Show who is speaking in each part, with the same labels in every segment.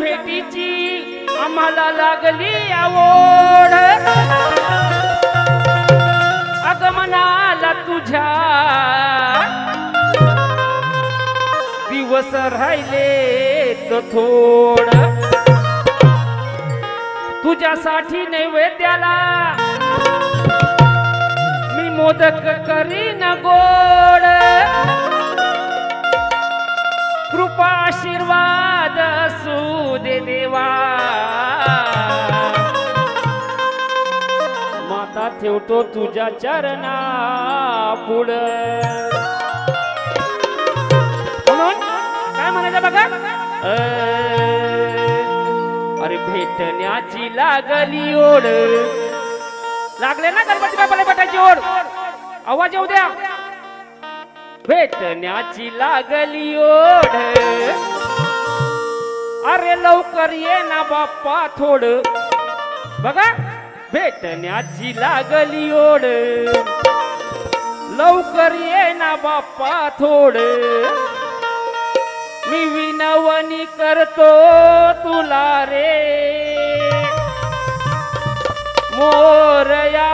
Speaker 1: भेटीची आम्हाला लागली आवड. आगमनाला तुझ्या दिवस राहिले तर थोड. तुझ्यासाठी नैवेद्याला मी मोदक करीन गोड. कृपा आशीर्वाद असू दे देवा. माता ठेवतो तुझ्या चरणा पुढ. म्हणून काय म्हणायचं बघा अरे भेटण्याची लागली ओढ. लागले ना गणपती बाबाला भेटायची ओढ? आवाज येऊ द्या. भेटण्याची लागली ओढ. लवकर ये ना बाप्पा थोड. बघा भेटण्याची लागली ओढ. लवकर ये ना बाप्पा थोड. मी विनवणी करतो तुला रे. मोरया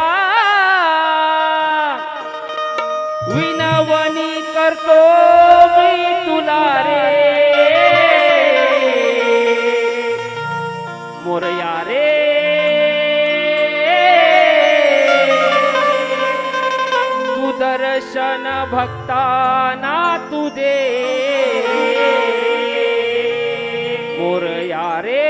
Speaker 1: विनवणी करतो दर्शन भक्ताना तू दे मोरया रे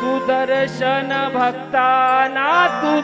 Speaker 1: तू दर्शन भक्ताना तू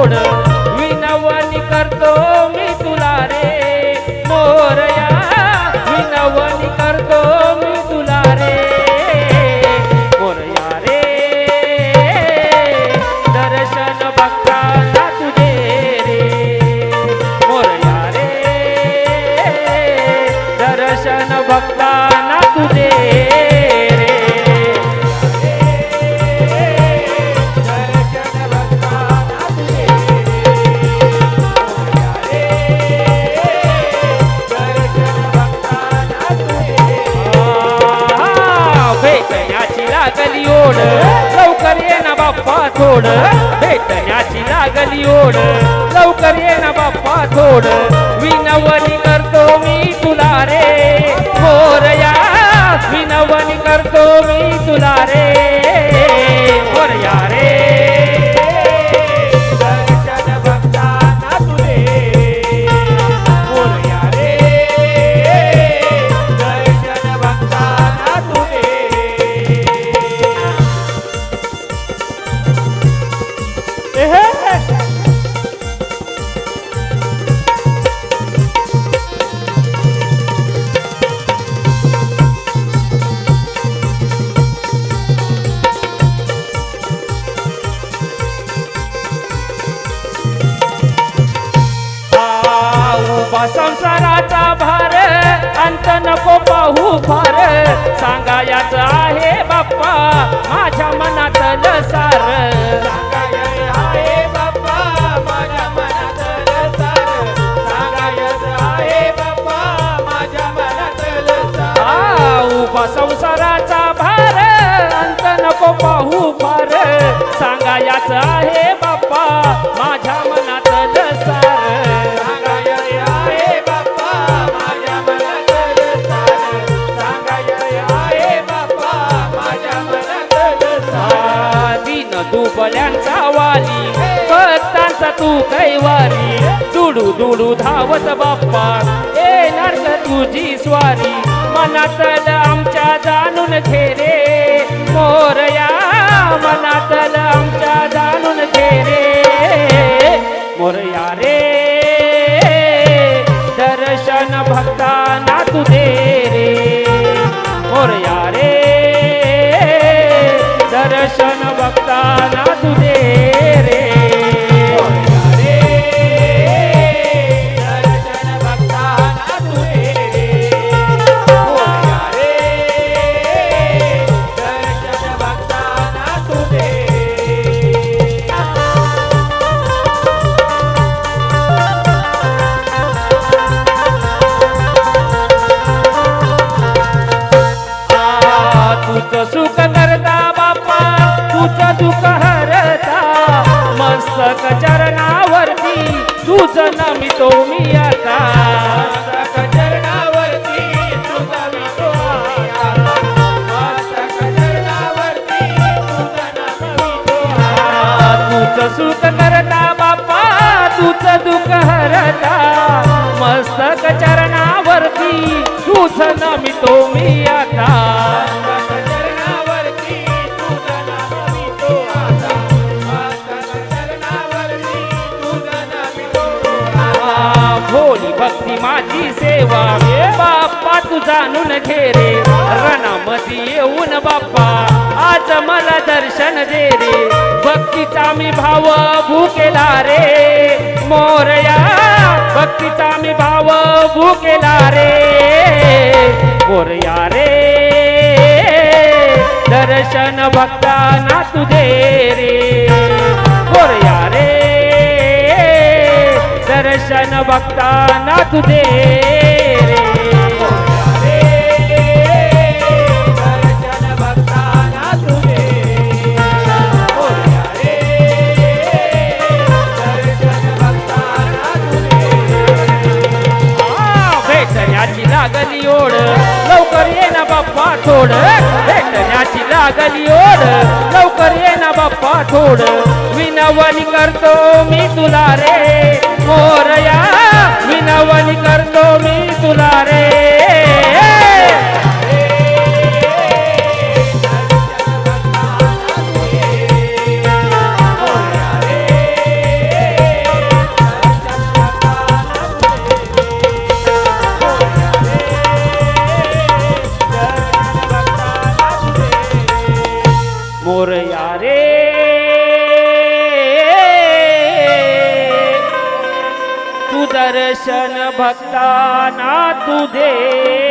Speaker 1: सोड विनवणी करतो मी तुला रे. मोरया विनवणी थोड भेटण्याची लागली ओढ. लवकर ये ना बाप्पा थोड. विनवणी करतो मी तुला रे. मोरया विनवणी करतो मी तुला रे. संसाराचा भार अंत नको पाहू फार सांगायच आहे बाप्पा माझ्या मनातल सार संसाराचा भार अंत नको पाहू फार सांगायच आहे बाप्पा माझ्या दुबल्यांचा वाली भक्तांचा तू कैवारी दुडू दुडू धावत बाप्पा येणार ग तुझी स्वारी मनातल आमच्या जाणून जाणून घे रे मोरया मनातल आमच्या तुझं नमितो मी आता. चरणावरती मी आता. चरणावरती तुझं सुख करता बाप्पा तुझं दुःख हरता. मस्तक चरणावरती तुझं नमितो मी भक्ती माझी सेवा. बाप्पा तू जाणून घे रे रणामध्ये येऊन बाप्पा आज मला दर्शन दे रे भक्तीचा मी भाव भूकेला रे मोरया भक्तीचा मी भाव भूकेला रे मोरया रे दर्शन भक्ताना तुझे रे. मोरया रे दर्शन भक्तांना तू दे भेटण्याची लागली ओढ. लवकर ये ना बाप्पा थोड. भेटण्याची लागली ओढ. लवकर ये ना बाप्पा थोड. विनवणी करतो मी तुला रे. मोरया विनवणी करतो मी तुला रे. दर्शन भक्ताना तू दे